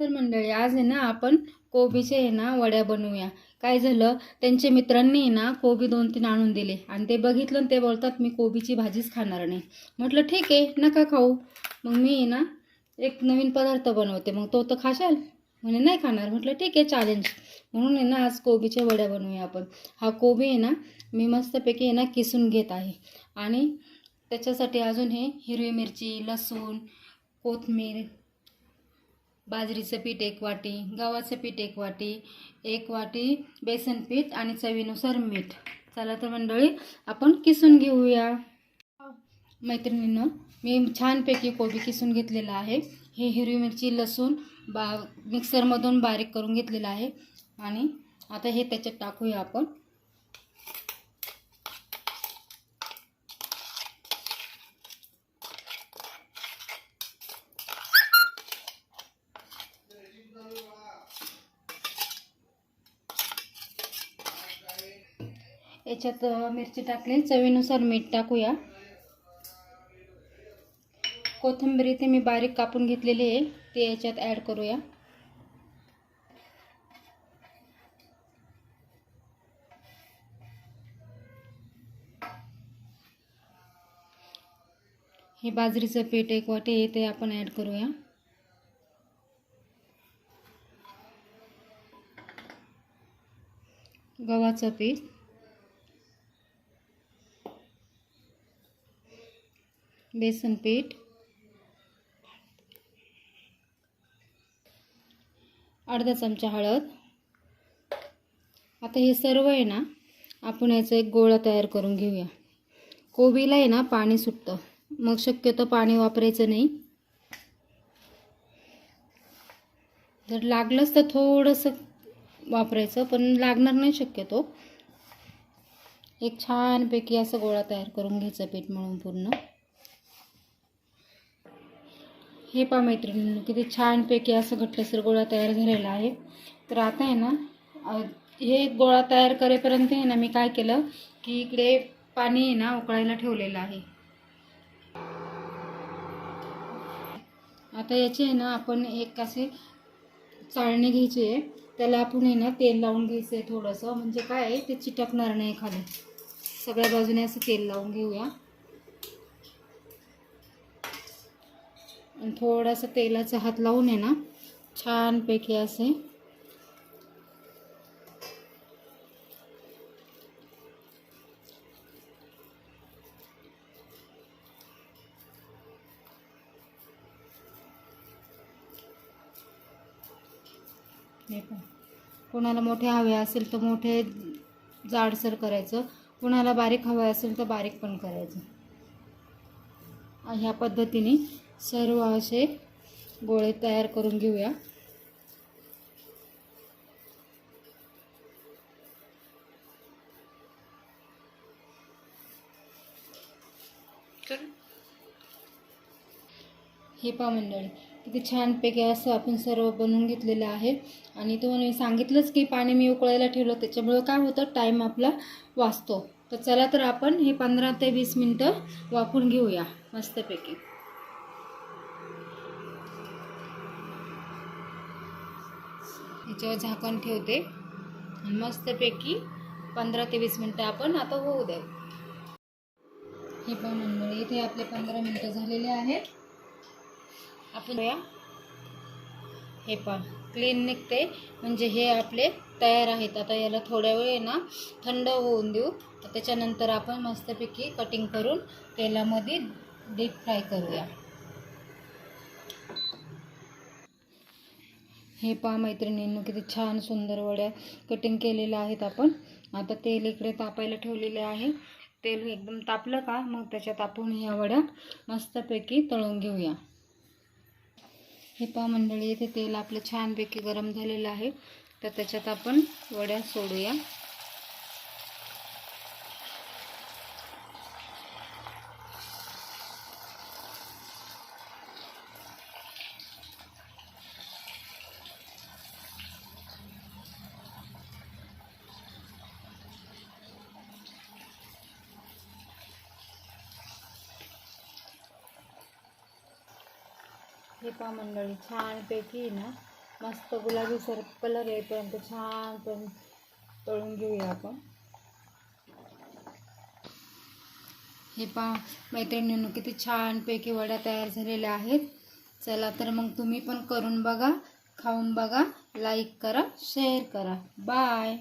तर मंडळी आज आहे ना आपण कोबीचे आहे ना वड्या बनवूया. काय झालं? त्यांच्या मित्रांनी आहे ना कोबी दोन तीन आणून दिले. आणि ते बघितलं आणि ते बोलतात मी कोबीची भाजीच खाणार नाही. म्हटलं ठीक आहे नका खाऊ. मग मी आहे ना एक नवीन पदार्थ बनवते. मग तो तर खाशाल? म्हणे नाही खाणार. म्हटलं ठीक आहे चॅलेंज म्हणून आहे ना आज कोबीच्या वड्या बनवूया आपण. हा कोबी आहे ना मी मस्तपैकी आहे ना किसून घेत आहे. आणि त्याच्यासाठी अजून हे हिरवी मिरची लसूण कोथमीर बाजरीचं पीठ एक वाटी गव्हाचं पीठ एक वाटी एक वाटी बेसन पीठ आणि चवीनुसार मीठ. चला तर मंडळी आपण किसून घेऊया. मैत्रिणीनं मी छानपैकी कोबी किसून घेतलेला आहे. हे हिरवी मिरची लसूण बा मिक्सरमधून बारीक करून घेतलेलं आहे. आणि आता हे त्याच्यात टाकूया आपण. याच्यात मिरची टाकली. चवीनुसार मीठ टाकूया. कोथिंबीर इथे मी बारीक कापून घेतलेली आहे. ते याच्यात ॲड करूया. हे बाजरीचं पीठ एक वाटी आहे ते आपण ॲड करूया. गव्हाचं पीठ. बेसन पीठ. अर्धा चमचा हळद. आता हे सर्व आहे ना आपण याचा एक गोळा तयार करून घेऊया. कोबीला आहे ना पाणी सुटतं. मग शक्यतो पाणी वापरायचं नाही. जर लागलंच तर थोडंसं वापरायचं पण लागणार नाही शक्यतो. एक छानपैकी असं गोळा तयार करून घ्यायचा पीठ मळून पूर्ण. हे पहा मैत्रिणींनो किती छानपैकी असं घट्टसर गोळा तयार झालेला आहे. तर आता आहे ना हे गोळा तयार करेपर्यंत आहे ना मी काय केलं की इकडे पाणी आहे ना उकळायला ठेवलेलं आहे. आता याचे आहे ना आपण एक असे चाळणी घ्यायची आहे. त्याला आपण आहे ना तेल लावून घ्यायचं आहे थोडंसं. म्हणजे काय आहे ते चिटकणार नाही खाली. सगळ्या बाजूने असं तेल लावून घेऊया. आणि थोडासा तेलाचा हात लावून आहे ना छानपैकी असे. हे कोणाला मोठे हवे असेल तर मोठे जाडसर करायचं. कुणाला बारीक हवे असेल तर बारीक पण करायचं. ह्या पद्धतीने सर्व असे गोळे तयार करून घेऊया. हे पा मंडळी किती छानपैकी असं आपण सर्व बनवून घेतलेलं आहे. आणि तुम्हाला मी सांगितलंच की पाणी मी उकळायला ठेवलं त्याच्यामुळं काय होतं टाईम आपला वाचतो. तर चला तर आपण हे पंधरा ते वीस मिनटं वाफून घेऊया मस्तपैकी. याच्यावर झाकण ठेवते. आणि मस्तपैकी पंधरा ते वीस मिनटं आपण आता होऊ द्या. हे पण मंडळी इथे आपले पंधरा मिनटं झालेले आहेत. आपण या हे पहा क्लीन निघते. म्हणजे हे आपले तयार आहेत. आता याला थोड्या वेळ ना थंड होऊन देऊ. त्याच्यानंतर आपण मस्तपैकी कटिंग करून तेलामध्ये डीप फ्राय करूया. हे पहा मैत्रिणींनो किती छान सुंदर वड्या कटिंग केलेल्या आहेत आपण. आता तेल इकडे तापायला ठेवलेले आहे. तेल एकदम तापलं का मग त्याच्यात आपण ह्या वड्या मस्तपैकी तळून घेऊया. हे पहा मंडळी इथे तेल आपलं छानपैकी गरम झालेलं आहे. तर त्याच्यात आपण वड्या सोडूया. हे पहा मंडळी छानपैकी ना मस्त गुलाबी सर कलर येईपर्यंत छान पण तळून घेऊया आपण. हे पहा मैत्रिणींनो किती छानपैकी वड्या तयार झालेल्या आहेत. चला तर मग तुम्ही पण करून बघा खाऊन बघा लाईक करा शेअर करा. बाय